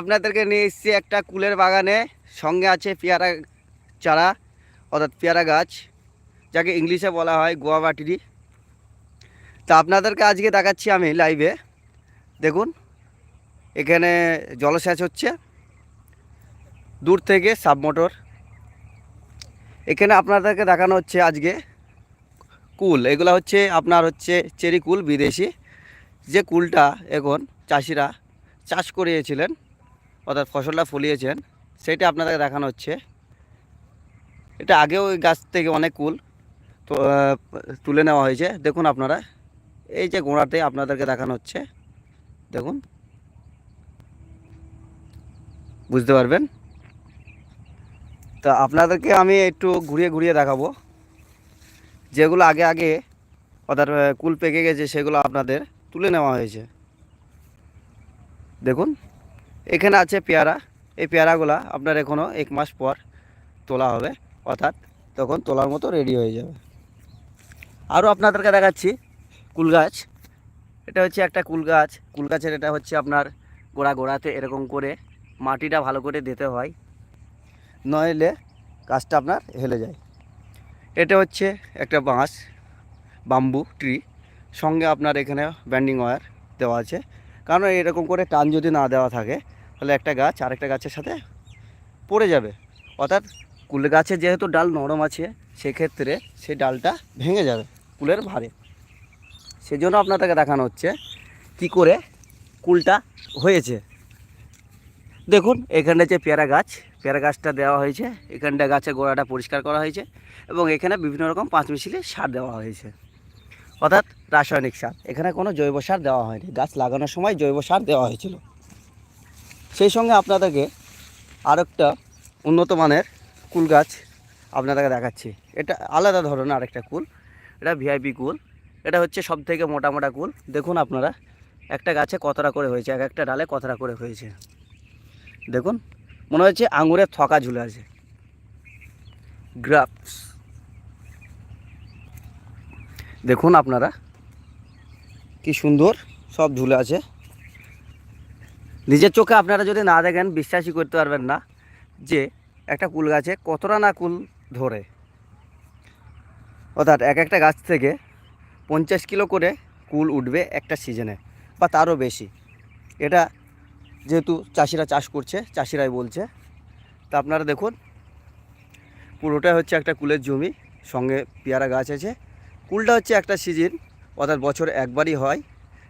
আপনাদেরকে নিয়ে এসেছি একটা কুলের বাগানে। সঙ্গে আছে পেয়ারা চারা, অর্থাৎ পেয়ারা গাছ, যাকে ইংলিশে বলা হয় গোয়াবাটিরি তা আপনাদেরকে আজকে দেখাচ্ছি আমি লাইভে। দেখুন, এখানে জলসেচ হচ্ছে। দূর থেকে সাবমোটর। এখানে আপনাদেরকে দেখানো হচ্ছে আজকে কুল। এগুলো হচ্ছে, আপনার হচ্ছে চেরি কুল, বিদেশি। যে কুলটা এখন চাষিরা চাষ করিয়েছিলেন অর্থাৎ ফসলটা ফলিয়েছেন, সেটা আপনাদেরকে দেখানো হচ্ছে। এটা আগেও ওই গাছ থেকে অনেক কুল, তো তুলে নেওয়া হয়েছে। দেখুন আপনারা, এই যে গোড়াতে আপনাদেরকে দেখানো হচ্ছে, দেখুন। বুঝতে পারবেন? তা আপনাদেরকে আমি একটু ঘুরিয়ে ঘুরিয়ে দেখাবো। যেগুলো আগে আগে, অর্থাৎ কুল পেকে গেছে, সেগুলো আপনাদের তুলে নেওয়া হয়েছে। দেখুন। এখানে আছে পেয়ারা। এই পেয়ারাগুলা আপনার এখনও এক মাস পর তোলা হবে, অর্থাৎ তখন তোলার মতো রেডি হয়ে যাবে। আরও আপনাদেরকে দেখাচ্ছি কুল গাছ। এটা হচ্ছে একটা কুল গাছ। কুল গাছের এটা হচ্ছে আপনার গোড়া গোড়াতে এরকম করে মাটিটা ভালো করে দিতে হয়, নইলে গাছটা আপনার হেলে যায়। এটা হচ্ছে একটা বাঁশ, বাম্বু ট্রি সঙ্গে আপনার এখানে ব্যান্ডিং ওয়্যার দেওয়া আছে। কারণ এরকম করে টান যদি না দেওয়া থাকে তাহলে একটা গাছ আরেকটা গাছের সাথে পড়ে যাবে। অর্থাৎ কুল গাছের যেহেতু ডাল নরম আছে, সেক্ষেত্রে সেই ডালটা ভেঙে যাবে কুলের ভারে সেজন্য আপনাদেরকে দেখানো হচ্ছে কি করে কুলটা হয়েছে। দেখুন এখানটা যে পেয়ারা গাছ, পেয়ারা গাছটা দেওয়া হয়েছে। এখানটা গাছের গোড়াটা পরিষ্কার করা হয়েছে এবং এখানে বিভিন্ন রকম পাঁচ মিশিলি সার দেওয়া হয়েছে। অর্থাৎ রাসায়নিক সার। এখানে কোনো জৈব সার দেওয়া হয়নি। গাছ লাগানোর সময় জৈব সার দেওয়া হয়েছিল। সেই সঙ্গে আপনাদেরকে আরেকটা উন্নত মানের কুল গাছ আপনাদেরকে দেখাচ্ছি। এটা আলাদা ধরনের আরেকটা কুল। এটা ভিআইপি কুল। এটা হচ্ছে সব থেকে মোটা মোটা কুল। দেখুন আপনারা, একটা গাছে কতটা করে হয়েছে, এক একটা ডালে কতটা করে হয়েছে। দেখুন, মনে হচ্ছে আঙুরের থকা ঝুলে আছে। গ্রাফস দেখুন আপনারা, কি সুন্দর সব ঝুলে আছে। নিজের চোখে আপনারা যদি না দেখেন, বিশ্বাসই করতে পারবেন না যে একটা কুল গাছে কতটা না কুল ধরে। অর্থাৎ এক একটা গাছ থেকে পঞ্চাশ কিলো করে কুল উঠবে একটা সিজনে, বা তারও বেশি। এটা যেহেতু চাষিরা চাষ করছে, চাষিরাই বলছে। তা আপনারা দেখুন, পুরোটাই হচ্ছে একটা কুলের জমি, সঙ্গে পেয়ারা গাছ আছে। কুলটা হচ্ছে একটা সিজন, অর্থাৎ বছর একবারই হয়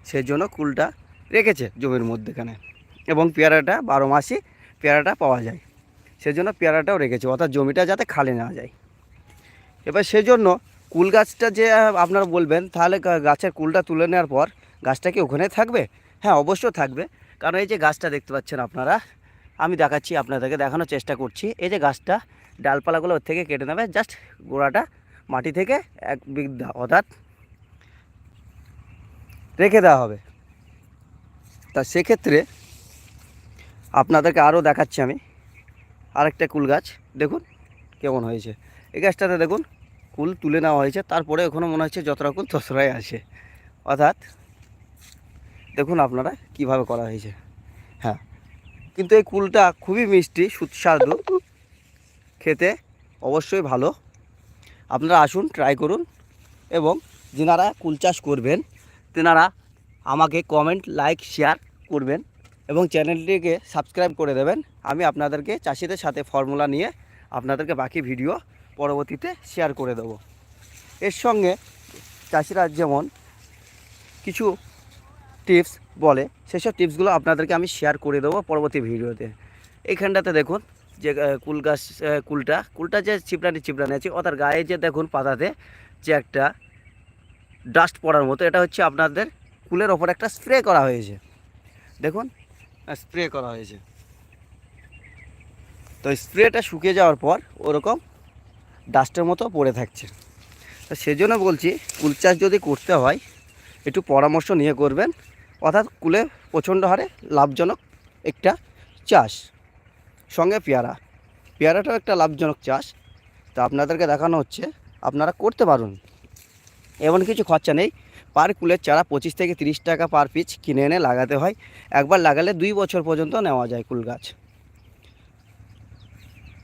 সেই জন্য কুলটা রেখেছে জমির মধ্যেখানে। এবং পেয়ারাটা বারো মাসই পেয়ারাটা পাওয়া যায়। সেজন্য পেয়ারাটাও রেখেছে, অর্থাৎ জমিটা যাতে খালি না যায়। এবার সেজন্য কুল গাছটা যে আপনারা বলবেন, তাহলে গাছের কুলটা তুলে নেওয়ার পর গাছটা কি ওখানে থাকবে? হ্যাঁ অবশ্যই থাকবে। কারণ এই যে গাছটা দেখতে পাচ্ছেন আপনারা, আমি দেখাচ্ছি, আপনাদেরকে দেখানোর চেষ্টা করছি। এই যে গাছটা, ডালপালাগুলো ওর থেকে কেটে নেবে, জাস্ট গোড়াটা মাটি থেকে এক বিঘা অর্থাৎ রেখে দেওয়া হবে। তা সেক্ষেত্রে আপনাদেরকে আরও দেখাচ্ছি আমি। আরেকটা কুল গাছ, দেখুন কেমন হয়েছে। এই গাছটাতে দেখুন, কুল তুলে নেওয়া হয়েছে, তারপরে এখনও মনে হচ্ছে যতটা কুল ততটাই আছে। অর্থাৎ, দেখুন আপনারা কীভাবে করা হয়েছে। হ্যাঁ কিন্তু এই কুলটা খুবই মিষ্টি, সুস্বাদু, খেতে অবশ্যই ভালো। আপনারা আসুন ট্রাই করুন, এবং যেনারা কুল চাষ করবেন, তেনারা আমাকে কমেন্ট লাইক শেয়ার করবেন। এবং চ্যানেলটিকে সাবস্ক্রাইব করে দেবেন। আমি আপনাদেরকে, চাষিদের সাথে ফর্মুলা নিয়ে আপনাদেরকে বাকি ভিডিও পরবর্তীতে শেয়ার করে দেব। এর সঙ্গে চাষিরা যেমন কিছু টিপস বলে, সেসব টিপসগুলো আপনাদেরকে আমি শেয়ার করে দেবো পরবর্তী ভিডিওতে। এইখানটাতে দেখুন, যে কুল গাছ কুলটা কুলটা যে চিপড়ানি চিপড়ানি আছে, ও তার গায়ে যে দেখুন পাতাতে যে একটা ডাস্ট পড়ার মতো, এটা হচ্ছে আপনাদের কুলের ওপর একটা স্প্রে করা হয়েছে। দেখুন স্প্রে করা হয়েছে। তো স্প্রেটা শুকিয়ে যাওয়ার পর ওরকম ডাস্টের মতো পড়ে থাকছে। তো সেজন্য বলছি, কুল চাষ যদি করতে হয়, একটু পরামর্শ নিয়ে করবেন। অর্থাৎ কুলে প্রচণ্ড হারে লাভজনক একটা চাষ। সঙ্গে পেয়ারা। পেয়ারাটাও একটা লাভজনক চাষ। তো আপনাদেরকে দেখানো হচ্ছে, আপনারা করতে পারুন। এমন কিছু খরচা নেই। পার কুলের চারা পঁচিশ থেকে তিরিশ টাকা পার পিচ কিনে এনে লাগাতে হয়। একবার লাগালে দুই বছর পর্যন্ত নেওয়া যায় কুল গাছ।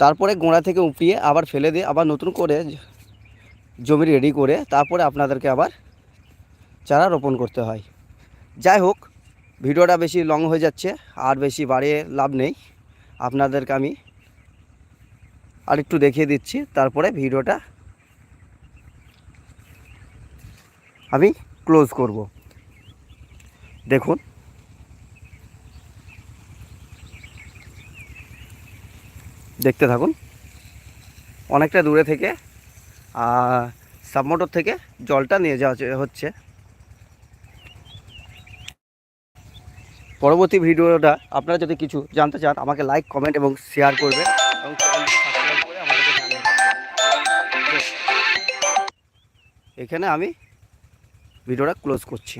তারপরে গোড়া থেকে উপড়িয়ে আবার ফেলে দিয়ে আবার নতুন করে জমি রেডি করে তারপরে আপনাদেরকে আবার চারা রোপণ করতে হয়। যাই হোক, ভিডিওটা বেশি লং হয়ে যাচ্ছে, আর বেশি বাড়িয়ে লাভ নেই। আপনাদেরকে আমি আর একটু দেখিয়ে দিচ্ছি, তারপরে ভিডিওটা আমি ক্লোজ করব। দেখুন। দেখতে থাকুন। অনেকটা দূরে থেকে সাবমোটর থেকে জলটা নিয়ে যাওয়া হচ্ছে- পরবর্তী ভিডিওটা আপনারা যদি কিছু জানতে চান, আমাকে লাইক, কমেন্ট এবং শেয়ার করবেন। এবং। এখানে আমি ভিডিওটা ক্লোজ করছি।